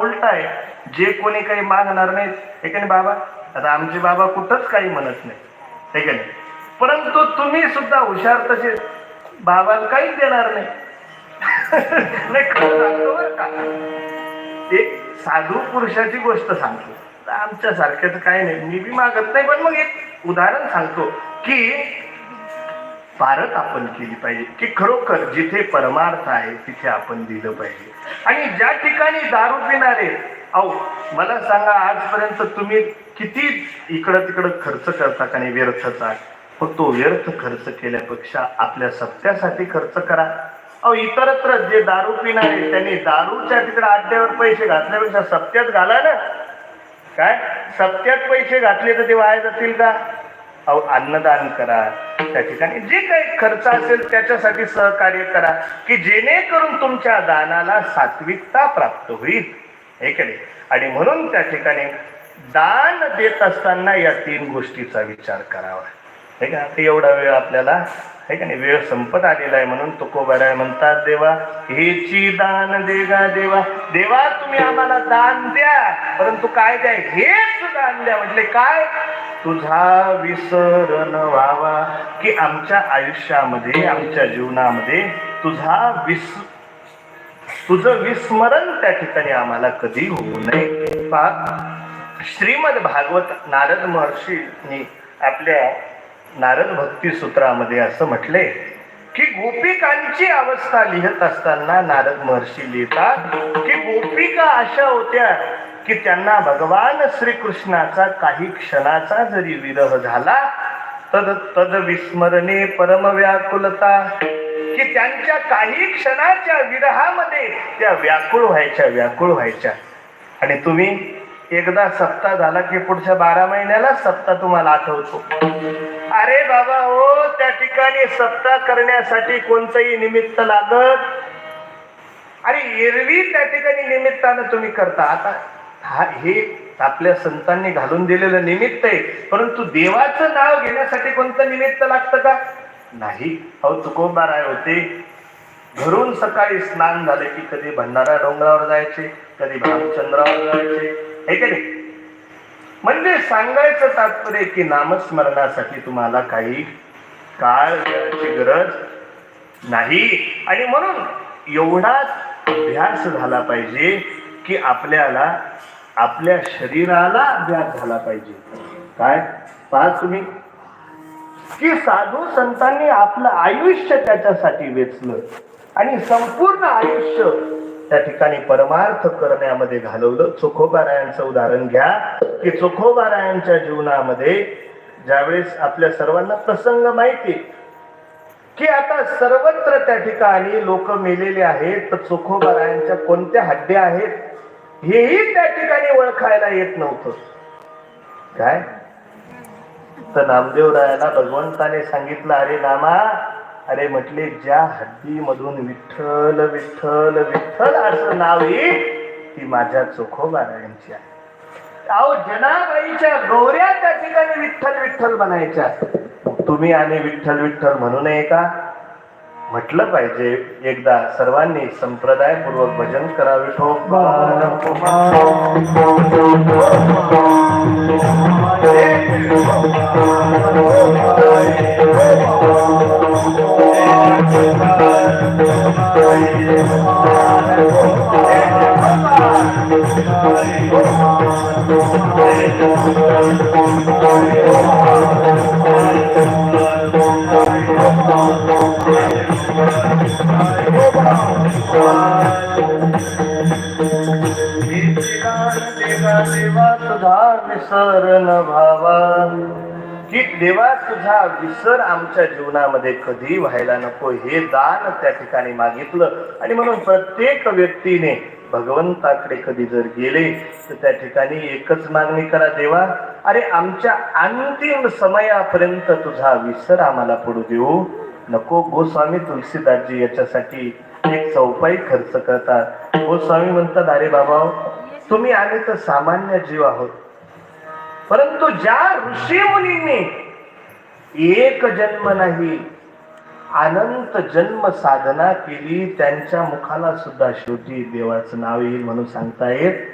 उलट आहे. जे कोणी काही मागणार नाही हे का नाही बाबा? आता आमचे बाबा कुठंच काही म्हणत नाही. हे का नाही? परंतु तुम्ही सुद्धा हुशार तसे बाबाला काहीच देणार नाही. का. एक साधू पुरुषाची गोष्ट सांगतो. आमच्यासारख्याच काही नाही. मी बी मागत नाही पण मग एक उदाहरण सांगतो की पारख आपण केली पाहिजे की खरोखर जिथे परमार्थ आहे तिथे आपण दिलं पाहिजे. आणि ज्या ठिकाणी दारू पिणारे अहो मला सांगा आजपर्यंत तुम्ही किती इकडं तिकडं खर्च करता का नाही व्यर्थचा? मग तो व्यर्थ खर्च केल्यापेक्षा आपल्या सत्यासाठी खर्च करा. अहो इतरत्र जे दारू पिणारे त्यांनी दारूच्या तिकडे अड्ड्यावर पैसे घातल्यापेक्षा सत्यात घाला ना. काय? सत्यात पैसे घातले तर ते वाया जातील का? अन्नदान करा. त्या ठिकाणी जे काही खर्च असेल त्याच्यासाठी सहकार्य करा की जेणेकरून तुमच्या दानाला सात्विकता प्राप्त होईल. हे केले आणि म्हणून त्या ठिकाणी दान देत असताना या तीन गोष्टीचा विचार करावा. हे का? ते एवढा वेळ आपल्याला हे का नाही? वेळ संपत आलेला आहे म्हणून तुकोबाराय म्हणतात देवा हेची दान देगा देवा. देवा तुम्ही आम्हाला दान द्या. परंतु काय द्या? हेच दान द्या. म्हटले काय? तुझा विसरण व्हावा की आमच्या आयुष्यामध्ये आमच्या जीवनामध्ये तुझा विस तुझं विस्मरण त्या ठिकाणी आम्हाला कधी होऊ नये. श्रीमद भागवत नारद महर्षींनी आपल्या नारद भक्ती सूत्रामध्ये असं म्हटले की गोपिकांची अवस्था लिहित असताना नारद महर्षी लिहितात की गोपिका अशा होत्या की त्यांना भगवान श्रीकृष्णाचा काही क्षणाचा जरी विरह झाला तद तद विस्मरणे परम व्याकुलता. की त्यांच्या काही क्षणाच्या विरहामध्ये त्या व्याकुळ व्हायच्या व्याकुळ व्हायच्या. आणि तुम्ही एकदा सप्ताह झाला की पुढच्या बारा महिन्याला सप्ताह तुम्हाला आठवतो. अरे बाबा हो त्या ठिकाणी सप्ताह करण्यासाठी कोणतंही निमित्त लागत? अरे एरवी त्या ठिकाणी निमित्तानं तुम्ही करता. आता हा हे आपल्या संतांनी घालून दिलेलं निमित्त आहे. परंतु देवाचं नाव घेण्यासाठी कोणतं निमित्त लागतं का? नाही. अहो तुकोबाराय होते. घरून सकाळी स्नान झाले की कधी भंडारा डोंगरावर जायचे कधी भामचंद्रावर जायचे. हे का नाही? म्हणजे सांगायचं तात्पर्य की नामस्मरणासाठी तुम्हाला काही काळ द्यायची गरज नाही. आणि म्हणून एवढाच अभ्यास झाला पाहिजे की आपल्याला आपल्या शरीराला अभ्यास झाला पाहिजे. काय? पहा तुम्ही. की साधू संतांनी आपलं आयुष्य त्याच्यासाठी वेचलं आणि संपूर्ण आयुष्य त्या ठिकाणी परमार्थ करण्यामध्ये घालवलं. चोखोबारायांचं उदाहरण घ्या. की चोखोबारायांच्या जीवनामध्ये ज्यावेळेस आपल्या सर्वांना प्रसंग माहिती की आता सर्वत्र त्या ठिकाणी लोक मेलेले आहेत तर चोखोबारायांच्या कोणत्या हड्ड्या आहेत? हेही त्या ठिकाणी ओळखायला येत नव्हतं. काय? तर नामदेव रायाला भगवंताने सांगितलं अरे नामा अरे म्हटले ज्या हद्दीमधून विठ्ठल विठ्ठल विठ्ठल असं नाव येईल ती माझ्या चोखोबारायांची आहे. अहो जनाबाईच्या गौऱ्या त्या ठिकाणी विठ्ठल विठ्ठल बनायच्या तुम्ही आणि विठ्ठल विठ्ठल म्हणू नये का? म्हटलं पाहिजे. एकदा सर्वांनी संप्रदायपूर्वक भजन करावे. देवा तुझा भावा की देवा तुझा विसर आमच्या जीवनामध्ये कधी व्हायला नको हे दान त्या ठिकाणी मागितलं आणि म्हणून प्रत्येक व्यक्तीने भगवंताकडे कधी जर गेले तर त्या ठिकाणी एकच मागणी करा देवा अरे आमच्या अंतिम समयापर्यंत तुझा विसर आम्हाला पडू देऊ. नको गोस्वामी तुलसीदासजी याच्यासाठी एक चौपाई खर्च करतात. हो गोस्वामी म्हणतात अरे बाबा तुम्ही आले तर सामान्य जीव आहोत. परंतु ज्या ऋषी मुनींनी एक जन्म नाही अनंत जन्म साधना केली त्यांच्या मुखाला सुद्धा शेवटी देवाचं नाव येईल म्हणून सांगता येत